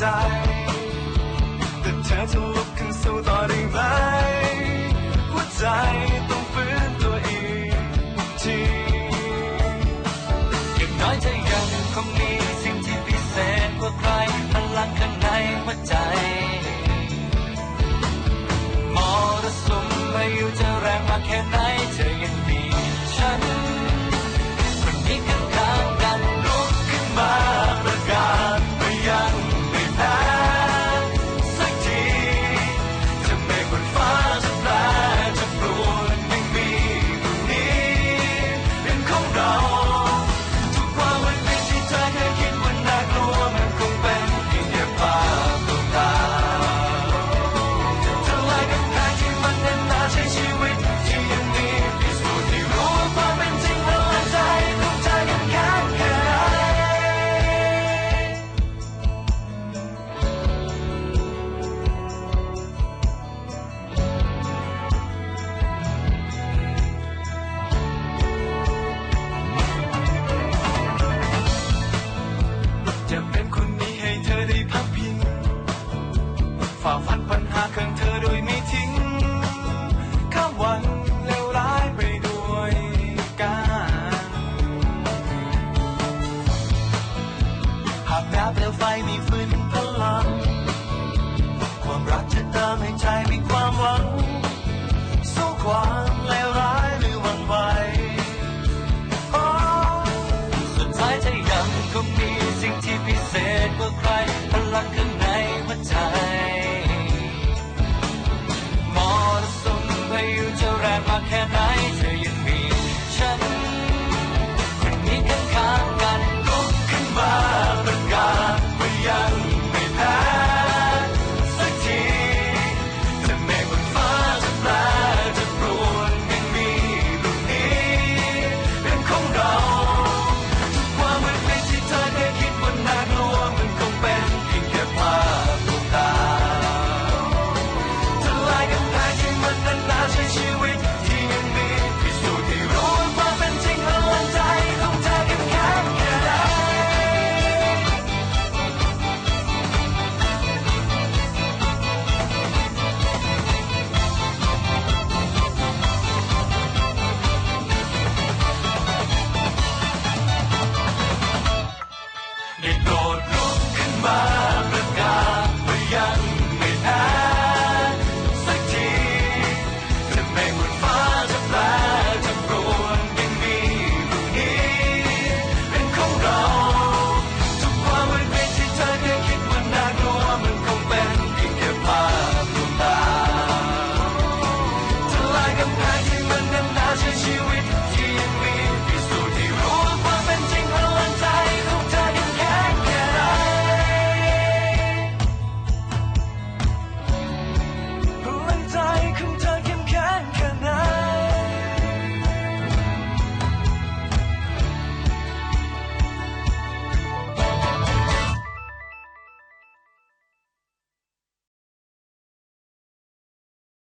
ใจ แต่เธอจะลุกขึ้นสู้ต่อได้ไหมหัวใจต้องฟื้นตัวอีที หากน้บเปลวไฟมีฟืนพลัง ความรักจะเติมให้ใจมีความหวัง สู้ความเลวร้ายหรือวันไหวสุดท้ายจะยังคงมีสิ่งที่พิเศษกว่าใครพลังข้างในหัวใจ I